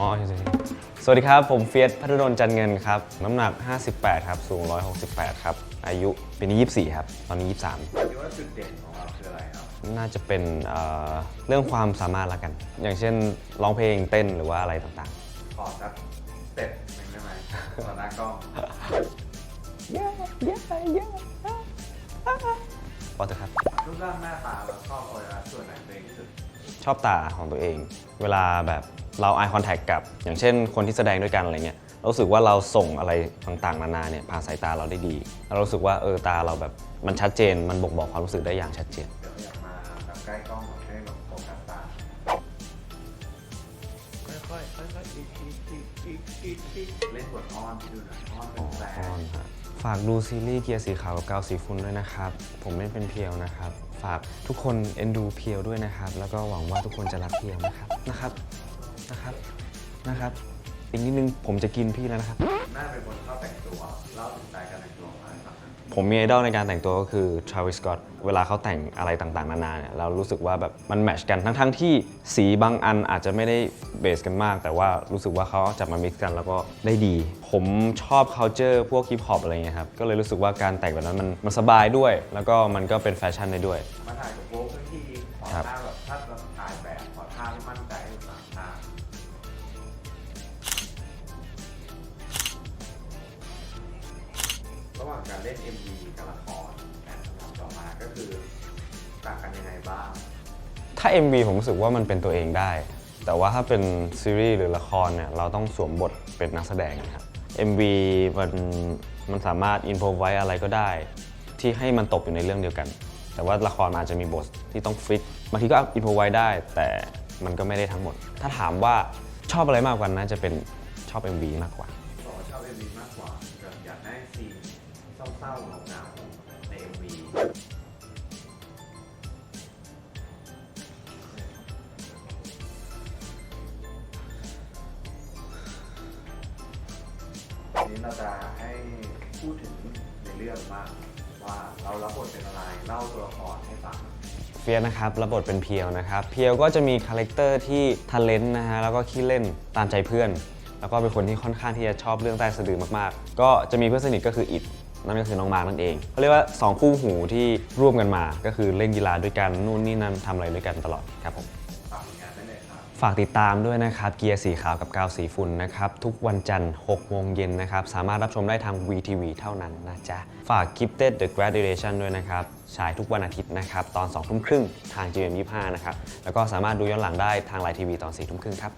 อ๋อใช่ใช่ใช่สวัสดีครับ ผมเฟียสพัทรดลจันเงินครับ น้ำหนัก 58 ครับ สูง 168 ครับ อายุปีนี้ 24 ครับ ตอนนี้คิดว่าจุดเด่นของเราคืออะไรครับ23น่าจะเป็นเอ่อเรื่องความสามารถละกัน อย่างเช่นร้องเพลงเต้นหรือว่าอะไรต่างขอสักสเต็ปหนึ่งได้ไหมต่อหน้ากล้องๆพอเถอะครับ รูปร่างหน้าตาเราชอบอวัยวะส่วนไหนตัวเองที่สุดชอบตาของตัวเอง เวลาแบบ เรา eye contact กับ อย่างเช่น คนที่แสดงด้วยกันอะไรเงี้ยเรารู้สึกว่าเราส่งอะไรต่างๆนานาเนี่ยผ่านสายตาเราได้ดีเรารู้สึกว่าเออตาเราแบบมันชัดเจน มันบ่งบอกความรู้สึกได้อย่างชัดเจนเดี๋ยวอยากมาแบบใกล้กล้องแบบให้แบบโฟกัสตาค่อยๆค่อยๆอีกอีกอีกอีกอีกอีกเล่นบทอ้อนที่ดูหน่อยอ้อนเป็นแสนฝากดูซีรีส์เกียร์สีขาวกับกาวสีฟุ้นด้วยนะครับ ผมเล่นเป็นเพียวนะครับ ฝากทุกคนเอ็นดูเพียวด้วยนะครับ แล้วก็หวังว่าทุกคนจะรักเพียวนะครับนะครับ นะครับนะครับอีกนิดนึงผมจะกินพี่แล้วนะครับ น่าเป็นคนชอบแต่งตัวเล่าถึงสไตล์การแต่งตัวของเราให้ฟังหน่อยผมมีไอดอลในการแต่งตัวก็คือ Travis Scott เวลาเขาแต่งอะไรต่างๆ นานาเนี่ยเรารู้สึกว่าแบบมันแมทชกันทั้งๆที่สีบางอันอาจจะไม่ได้เบสกันมาก แต่ว่ารู้สึกว่าเขาจับมา mix กันแล้วก็ได้ดี ผมชอบ culture พวกฮิปฮอปอะไรเงี้ยครับ ก็เลยรู้สึกว่าการแต่งแบบนั้นมันมันสบายด้วย แล้วก็มันก็เป็นแฟชั่นได้ด้วย มาถ่ายกับโบ๊คทั้งทีขอครับท่าแบบถ้าเราถ่ายแบบ เล่น MV กับละครแอนทำต่อมาก็คือต่างกันยังไงบ้าง ถ้า MV ผมรู้สึกว่ามันเป็นตัวเองได้ แต่ว่าถ้าเป็นซีรีส์หรือละครเนี่ยเราต้องสวมบทเป็นนักแสดงนะครับ MV มันมันสามารถอินโฟไว้อะไรก็ได้ ที่ให้มันตกอยู่ในเรื่องเดียวกัน แต่ว่าละครมันอาจจะมีบทที่ต้องฟิกบางทีก็อินโฟไว้ได้ แต่มันก็ไม่ได้ทั้งหมด ถ้าถามว่าชอบอะไรมากกว่าน่าจะเป็นชอบ MV มากกว่าบอกว่าชอบ MV มากกว่าแบบอยากได้ซีน เศร้าๆเหงาๆใน MV ทีนี้เราจะให้พูดถึงในเรื่องบ้างว่าเรารับบทเป็นอะไรเล่าตัวละครให้ฟัง เฟียสนะครับรับบทเป็นเพียวนะครับ เพียวก็จะมีคาแรคเตอร์ที่ท l เลนต์นะฮะ แล้วก็ขี้เล่นตามใจเพื่อน แล้วก็เป็นคนที่ค่อนข้างที่จะชอบเรื่องใต้สะดือมากๆ ก็จะมีเพื่อนสนิทก็คืออิด นั่นก็คือน้องมาร์กนั่นเองเขาเรียกว่า 2 คู่หูที่ร่วมกันมา ก็คือเล่นกีฬาด้วยกันนู่นนี่นั่นทำอะไรด้วยกันตลอดครับผมฝากติดตามด้วยนะครับเกียร์สีขาวกับกาวสีฝุ่นนะครับ ทุกวันจันทร์6โมงเย็นนะครับ สามารถรับชมได้ทาง VTV เท่านั้นนะจ๊ะ ฝาก Gifted The Graduation ด้วยนะครับฉายทุกวันอาทิตย์นะครับ ตอน2ทุ่มครึ่งทาง GM25 นะครับ แล้วก็สามารถดูย้อนหลังได้ทางไลน์ทีวีตอน4ทุ่มครึ่งครับ